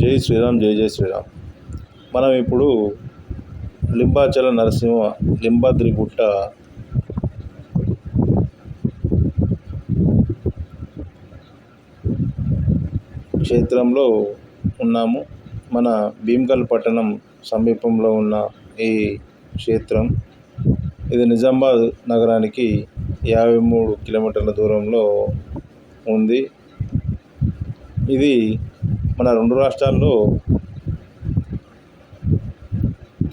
జై శ్రీరామ్ జై జై శ్రీరామ్. మనం ఇప్పుడు లింబాచల నరసింహ లింబాద్రి గుట్ట క్షేత్రంలో ఉన్నాము. మన భీమ్గల్ పట్టణం సమీపంలో ఉన్న ఈ క్షేత్రం. ఇది నిజామాబాద్ నగరానికి యాభై మూడు కిలోమీటర్ల దూరంలో ఉంది. ఇది మన రెండు రాష్ట్రాల్లో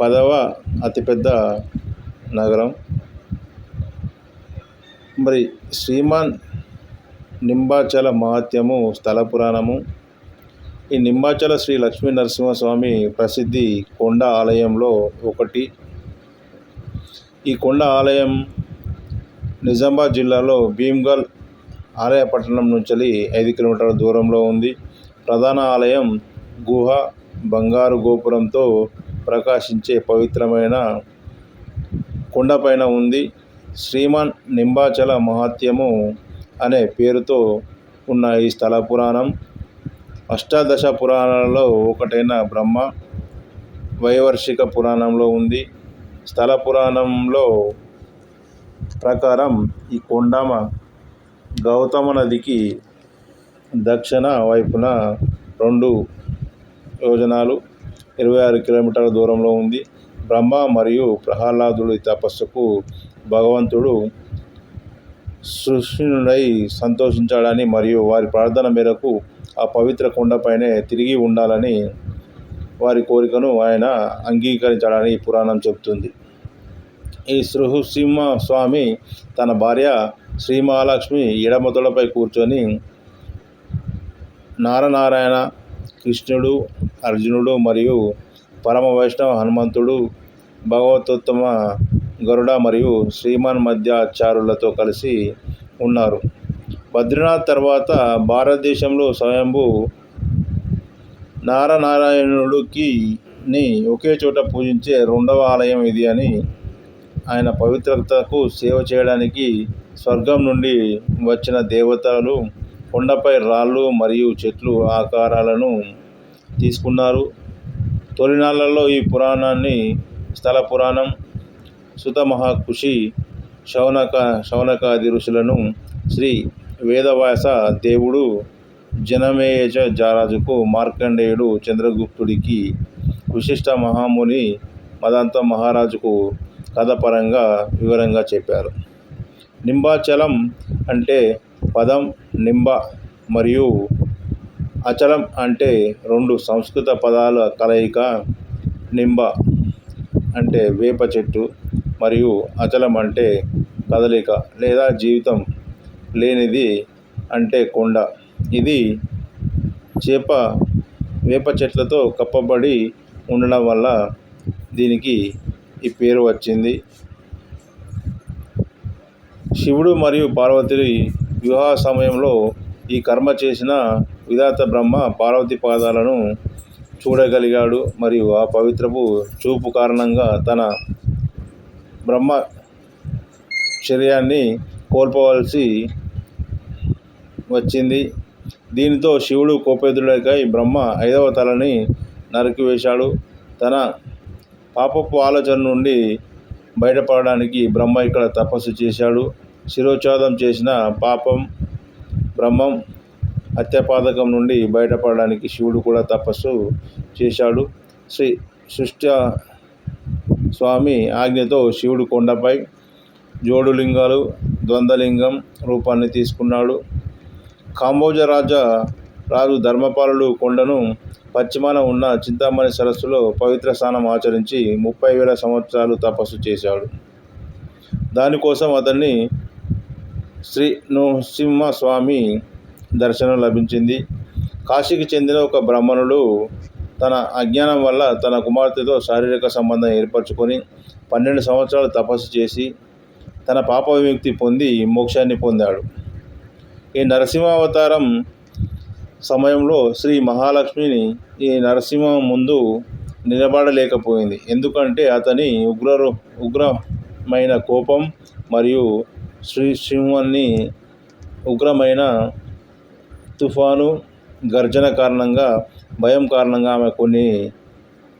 పదవ అతిపెద్ద నగరం. మరి శ్రీమాన్ నింబాచల మహత్యము స్థల పురాణము. ఈ నింబాచల శ్రీ లక్ష్మీ నరసింహస్వామి ప్రసిద్ధి కొండ ఆలయంలో ఒకటి. ఈ కొండ ఆలయం నిజామాబాద్ జిల్లాలో భీమ్గల్ ఆలయ పట్టణం నుంచి ఐదు కిలోమీటర్ల దూరంలో ఉంది. ప్రధాన ఆలయం గుహ బంగారు గోపురంతో ప్రకాశించే పవిత్రమైన కొండపైన ఉంది. శ్రీమాన్ నింబాచల మహాత్యము అనే పేరుతో ఉన్న ఈ స్థల పురాణం. అష్టాదశ పురాణాలలో ఒకటైన బ్రహ్మ వైవర్షిక పురాణంలో ఉంది. స్థల పురాణంలో ప్రకారం ఈ కొండమ గౌతమ నదికి దక్షిణ వైపున రెండు యోజనాలు ఇరవై ఆరు కిలోమీటర్ల దూరంలో ఉంది. బ్రహ్మ మరియు ప్రహ్లాదుడి తపస్సుకు భగవంతుడు సృష్టినుడై సంతోషించాడని మరియు వారి ప్రార్థన మేరకు ఆ పవిత్ర కొండపైనే తిరిగి ఉండాలని వారి కోరికను ఆయన అంగీకరించాడని పురాణం చెబుతుంది. ఈ సృహసింహ స్వామి తన భార్య శ్రీ మహాలక్ష్మి ఎడమతులపై కూర్చొని నారనారాయణ కృష్ణుడు అర్జునుడు మరియు పరమ వైష్ణవ హనుమంతుడు భగవతోత్తమ గరుడ మరియు శ్రీమాన్ మధ్యాచారులతో కలిసి ఉన్నారు. బద్రీనాథ్ తర్వాత భారతదేశంలో స్వయంభూ నారనారాయణుడికి ని ఒకే చోట పూజించే రెండవ ఆలయం ఇది అని ఆయన పవిత్రతకు సేవ చేయడానికి స్వర్గం నుండి వచ్చిన దేవతలు కొండపై రాళ్ళు మరియు చెట్లు ఆకారాలను తీసుకున్నారు. తొలినాళ్ళలో ఈ పురాణాన్ని స్థల పురాణం సుత మహాకుషి శౌనక శౌనకాది ఋషులను శ్రీ వేదవ్యాస దేవుడు జనమేయజ జారాజుకు మార్కండేయుడు చంద్రగుప్తుడికి విశిష్ట మహాముని మదంత మహారాజుకు కథపరంగా వివరంగా చెప్పారు. నింబాచలం అంటే పదం నింబ మరియు అచలం అంటే రెండు సంస్కృత పదాల కలయిక నింబ అంటే వేప చెట్టు మరియు అచలం అంటే కదలిక లేదా జీవితం లేనిది అంటే కొండ. ఇది చేప వేప చెట్లతో కప్పబడి ఉండడం వల్ల దీనికి ఈ పేరు వచ్చింది. శివుడు మరియు పార్వతి వివాహ సమయంలో ఈ కర్మ చేసిన విధాత బ్రహ్మ పార్వతి పాదాలను చూడగలిగాడు. మరియు ఆ పవిత్రపు చూపు కారణంగా తన బ్రహ్మ శరీరాన్ని కోల్పోవలసి వచ్చింది. దీనితో శివుడు కోపేతుడకై బ్రహ్మ ఐదవ తలని నరికివేశాడు తన పాపపు ఆలోచన నుండి బయటపడడానికి బ్రహ్మ ఇక్కడ తపస్సు చేశాడు. శిరోచ్ఛాదం చేసిన పాపం బ్రహ్మం హత్యాపాతకం నుండి బయటపడడానికి శివుడు కూడా తపస్సు చేశాడు. శ్రీ సృష్టి స్వామి ఆజ్ఞతో శివుడు కొండపై జోడులింగాలు ద్వంద్వలింగం రూపాన్ని తీసుకున్నాడు. కాంబోజ రాజ రాజు ధర్మపాలుడు కొండను పశ్చిమాన ఉన్న చింతామణి సరస్సులో పవిత్ర స్నానం ఆచరించి ముప్పై వేల సంవత్సరాలు తపస్సు చేశాడు. దానికోసం అతన్ని శ్రీ నృసింహస్వామి దర్శనం లభించింది. కాశీకి చెందిన ఒక బ్రాహ్మణుడు తన అజ్ఞానం వల్ల తన కుమార్తెతో శారీరక సంబంధం ఏర్పరచుకొని పన్నెండు సంవత్సరాలు తపస్సు చేసి తన పాప విముక్తి పొంది మోక్షాన్ని పొందాడు. ఈ నరసింహావతారం సమయంలో శ్రీ మహాలక్ష్మిని ఈ నరసింహం ముందు నిలబడలేకపోయింది. ఎందుకంటే అతని ఉగ్ర ఉగ్రమైన కోపం మరియు శ్రీ సింహాన్ని ఉగ్రమైన తుఫాను గర్జన కారణంగా భయం కారణంగా ఆమె కొన్ని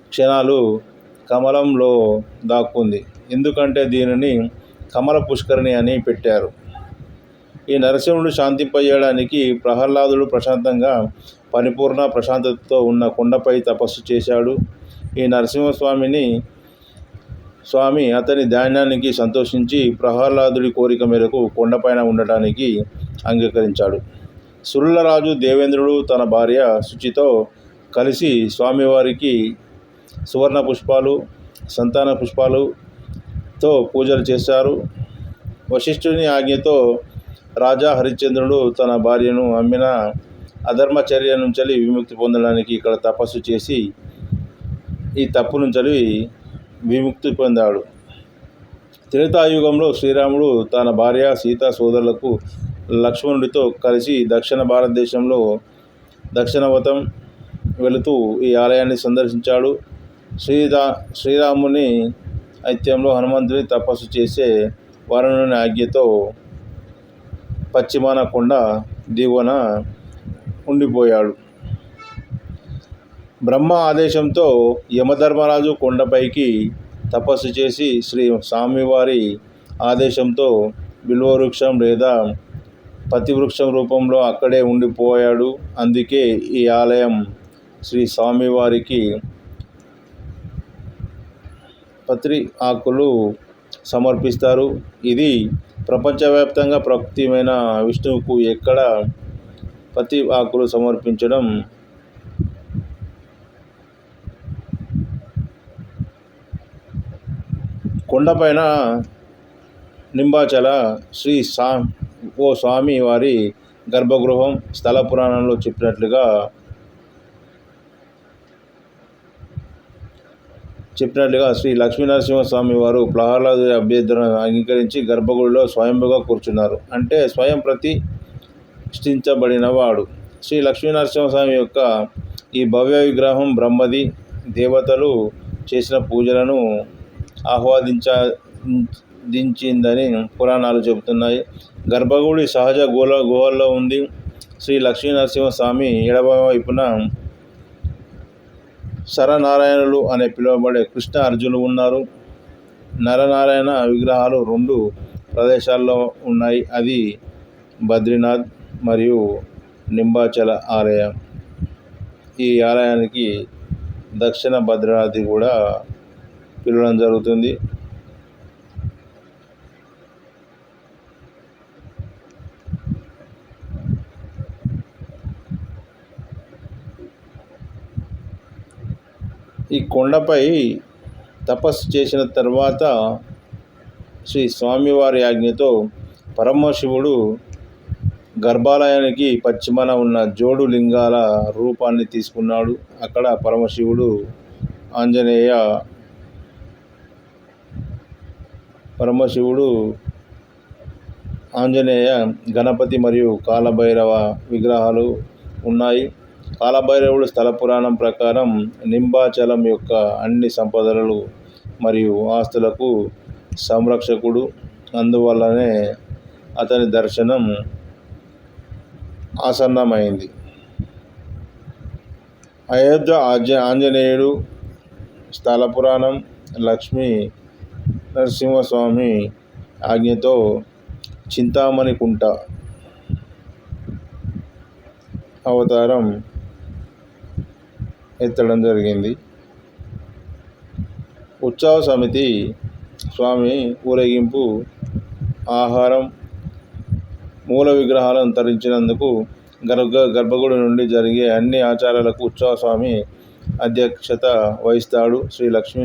క్షణాలు కమలంలో దాక్కుంది. ఎందుకంటే దీనిని కమల పుష్కరిణి అని పెట్టారు. ఈ నరసింహుడు శాంతింపజేయడానికి ప్రహ్లాదుడు ప్రశాంతంగా పరిపూర్ణ ప్రశాంతతతో ఉన్న కొండపై తపస్సు చేశాడు. ఈ నరసింహస్వామిని స్వామి అతని ధ్యానానికి సంతోషించి ప్రహ్లాదుడి కోరిక మేరకు కొండపైన ఉండటానికి అంగీకరించాడు. సురులరాజు దేవేంద్రుడు తన భార్య శుచితో కలిసి స్వామివారికి సువర్ణ పుష్పాలు సంతాన పుష్పాలుతో పూజలు చేశారు. వశిష్ఠుని ఆజ్ఞతో రాజా హరిశ్చంద్రుడు తన భార్యను అమ్మిన అధర్మచర్య నుంచి విముక్తి పొందడానికి ఇక్కడ తపస్సు చేసి ఈ తప్పు నుంచి విముక్తి పొందాడు. త్రేతాయుగంలో శ్రీరాముడు తన భార్య సీతా సోదరులకు లక్ష్మణుడితో కలిసి దక్షిణ భారతదేశంలో దక్షిణవతం వెళుతూ ఈ ఆలయాన్ని సందర్శించాడు. శ్రీరా శ్రీరాముని ఐత్యంలో హనుమంతుని తపస్సు చేసే వరుణుని ఆజ్ఞతో పశ్చిమాన కొండ దిగువన ఉండిపోయాడు. బ్రహ్మ ఆదేశంతో యమధర్మరాజు కొండపైకి తపస్సు చేసి శ్రీ స్వామివారి ఆదేశంతో బిల్వవృక్షం లేదా పతివృక్షం రూపంలో అక్కడే ఉండిపోయాడు. అందుకే ఈ ఆలయం శ్రీ స్వామివారికి పత్రి ఆకులు సమర్పిస్తారు. ఇది ప్రపంచవ్యాప్తంగా ప్రకృతిమైన విష్ణువుకు ఎక్కడ పతి ఆకులు సమర్పించడం కొండపైన నింబాచల శ్రీ సా ఓ స్వామి వారి గర్భగృహం స్థల పురాణంలో చెప్పినట్లుగా చెప్పినట్లుగా శ్రీ లక్ష్మీనరసింహస్వామి వారు ప్రహ్లాదు అభ్యర్థులను అంగీకరించి గర్భగుడిలో స్వయంభుగా కూర్చున్నారు. అంటే స్వయం ప్రతిష్ఠించబడిన వాడు శ్రీ లక్ష్మీనరసింహస్వామి యొక్క ఈ భవ్య విగ్రహం బ్రహ్మది దేవతలు చేసిన పూజలను ఆహ్వాదించిందని పురాణాలు చెబుతున్నాయి. గర్భగుడి సహజ గుహ గుహల్లో ఉంది. శ్రీ లక్ష్మీనరసింహస్వామి ఎడమ వైపున శరనారాయణులు అనే పిలువబడే కృష్ణ అర్జునులు ఉన్నారు. నరనారాయణ విగ్రహాలు రెండు ప్రదేశాల్లో ఉన్నాయి. అది బద్రీనాథ్ మరియు నింబాచల ఆలయం. ఈ ఆలయానికి దక్షిణ భద్రాద్రి కూడా పిలవడం జరుగుతుంది. ఈ కొండపై తపస్సు చేసిన తర్వాత శ్రీ స్వామివారి ఆజ్ఞతో పరమశివుడు గర్భాలయానికి పశ్చిమాన ఉన్న జోడు లింగాల రూపాన్ని తీసుకున్నాడు. అక్కడ పరమశివుడు ఆంజనేయ పరమశివుడు ఆంజనేయ గణపతి మరియు కాలభైరవ విగ్రహాలు ఉన్నాయి. కాలభైరవుడు స్థల పురాణం ప్రకారం నింబాచలం యొక్క అన్ని సంపదలు మరియు ఆస్తులకు సంరక్షకుడు. అందువల్లనే అతని దర్శనం ఆసన్నమైంది. అయోధ్య ఆంజ ఆంజనేయుడు స్థల పురాణం లక్ష్మీ నరసింహస్వామి ఆజ్ఞతో చింతామణి కుంట అవతారం ఎత్తడం జరిగింది. ఉత్సవ సమితి స్వామి ఊరేగింపు ఆహారం మూల విగ్రహాలను తరించినందుకు గర్భ గర్భగుడి నుండి జరిగే అన్ని ఆచారాలకు ఉత్సవ స్వామి అధ్యక్షత వహిస్తాడు శ్రీ లక్ష్మీ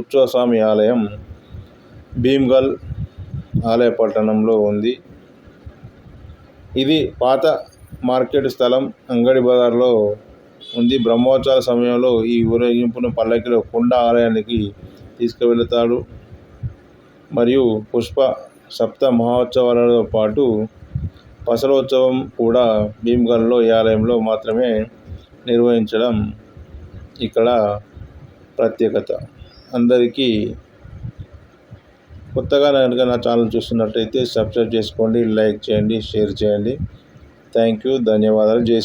ఉత్సవస్వామి ఆలయం భీమ్గల్ ఆలయ పట్టణంలో ఉంది. ఇది పాత మార్కెట్ స్థలం అంగడి బజార్లో ఉంది. బ్రహ్మోత్సవాల సమయంలో ఈ ఊరేగింపును పల్లకిలో కొండ ఆలయానికి తీసుకువెళతాడు. మరియు పుష్ప సప్త మహోత్సవాలతో పాటు పసలోత్సవం కూడా భీమ్గల్లో ఈ ఆలయంలో మాత్రమే నిర్వహించడం ఇక్కడ ప్రత్యేకత. అందరికీ కొత్తగా కనుక నా ఛానల్ చూస్తున్నట్టయితే సబ్స్క్రైబ్ చేసుకోండి లైక్ చేయండి షేర్ చేయండి. థ్యాంక్ యూ ధన్యవాదాలు. జై